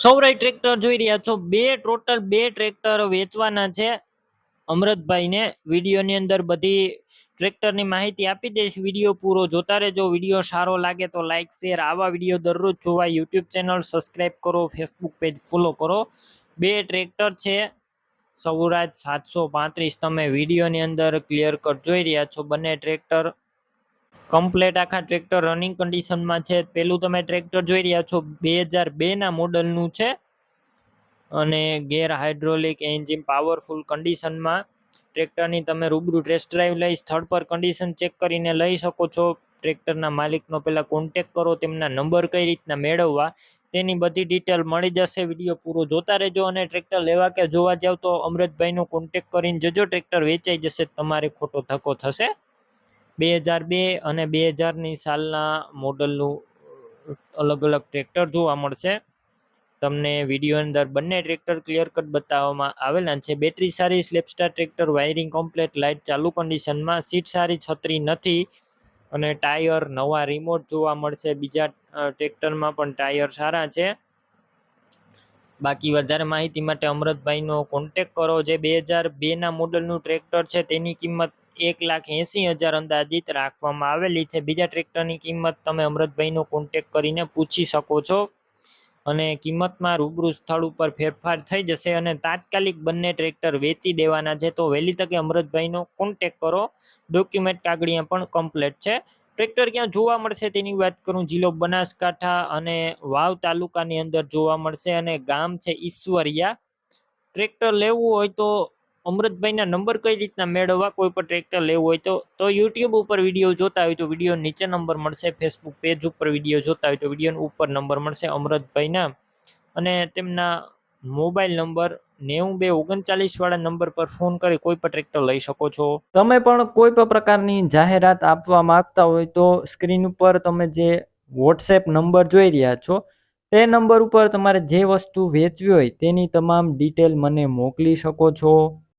સૌરાય tractor જોઈ રહ્યા છો. બે ટોટલ બે ટ્રેક્ટર વેચવાના છે. અમરતભાઈને વિડીયોની અંદર બધી ટ્રેક્ટરની માહિતી આપી દઈશ. વીડિયો પૂરો જોતા રહેજો. વીડિયો સારો લાગે તો લાઇક શેર આવા વીડિયો દરરોજ જોવા. યુટ્યુબ ચેનલ સબસ્ક્રાઈબ કરો. ફેસબુક પેજ ફોલો કરો. બે ટ્રેક્ટર છે. સૌરાજ સાતસો પાંત્રીસ. તમે વિડીયોની અંદર ક્લિયર કટ જોઈ રહ્યા છો. બંને ટ્રેક્ટર કમ્પ્લેટ આખા ટ્રેક્ટર રનિંગ કન્ડિશનમાં છે. પેલું તમે ટ્રેક્ટર જોઈ રહ્યા છો, બે હજાર બેના મોડલનું છે. અને ગેર હાઇડ્રોલિક એન્જિન પાવરફુલ કન્ડિશનમાં ટ્રેક્ટરની તમે રૂબરૂ ટેસ્ટ ડ્રાઈવ લઈ, સ્થળ પર કન્ડિશન ચેક કરીને લઈ શકો છો. ટ્રેક્ટરના માલિકનો પહેલાં કોન્ટેક કરો, તેમના નંબર કઈ રીતના મેળવવા, તેની બધી ડિટેલ મળી જશે. વીડિયો પૂરો જોતા રહેજો અને ટ્રેક્ટર લેવા કે જોવા જાવ તો અમૃતભાઈનો કોન્ટેક કરીને જજો ટ્રેક્ટર વેચાઈ જશે, તમારે ખોટો ધક્કો થશે. બે હજાર બે અને બે હજારની સાલના મોડલનું અલગ અલગ ટ્રેક્ટર જોવા મળશે. તમને વીડિયો અંદર બંને ટ્રેક્ટર ક્લિયર કટ બતાવવામાં આવેલા છે. બેટરી સારી, સ્લેપસ્ટાર ટ્રેક્ટર વાયરિંગ કમ્પ્લેટ લાઇટ ચાલુ કન્ડિશનમાં સીટ સારી, છત્રી નથી અને ટાયર નવા રિમોટ જોવા મળશે. બીજા ટ્રેક્ટરમાં પણ ટાયર સારા છે. બાકી વધારે માહિતી માટે અમરતભાઈનો કોન્ટેક કરો. જે બે હજાર બેના મોડલનું ટ્રેક્ટર છે, તેની કિંમત એક લાખ એંસી હજાર અંદાજિત રાખવામાં આવેલી છે. બીજા ટ્રેક્ટરની કિંમત તમે અમૃતભાઈનો કોન્ટેક કરીને પૂછી શકો છો. અને કિંમતમાં રૂબરૂ સ્થળ ઉપર ફેરફાર થઈ જશે અને તાત્કાલિક બંને ટ્રેક્ટર વેચી દેવાના છે. તો વહેલી તકે અમૃતભાઈનો કોન્ટેક કરો. ડોક્યુમેન્ટ કાગળિયા પણ કમ્પ્લેટ છે. ટ્રેક્ટર ક્યાં જોવા મળશે તેની વાત કરું. જિલ્લો બનાસકાંઠા અને વાવ તાલુકાની અંદર જોવા મળશે અને ગામ છે ઈશ્વરિયા. ટ્રેક્ટર લેવું હોય તો અમૃતભાઈના નંબર કઈ રીતના મેળવવા, કોઈ પણ ટ્રેક્ટર લેવું હોય તો યુટ્યુબ ઉપર વીડિયો જોતા હોય તો વીડિયો નીચે નંબર મળશે ફેસબુક પેજ ઉપર વીડિયો જોતા હોય તો વીડિયો ઉપર નંબર મળશે અમૃતભાઈના. અને તેમના મોબાઈલ નંબર નેવું બે ઓગણચાલીસ વાળા નંબર પર ફોન કરી કોઈ પણ ટ્રેક્ટર લઈ શકો છો. તમે પણ કોઈ પણ પ્રકારની જાહેરાત આપવા માંગતા હોય તો સ્ક્રીન ઉપર તમે જે વોટ્સએપ નંબર જોઈ રહ્યા છો, તે નંબર ઉપર તમારે જે વસ્તુ વેચવી હોય તેની તમામ ડિટેલ મને મોકલી શકો છો.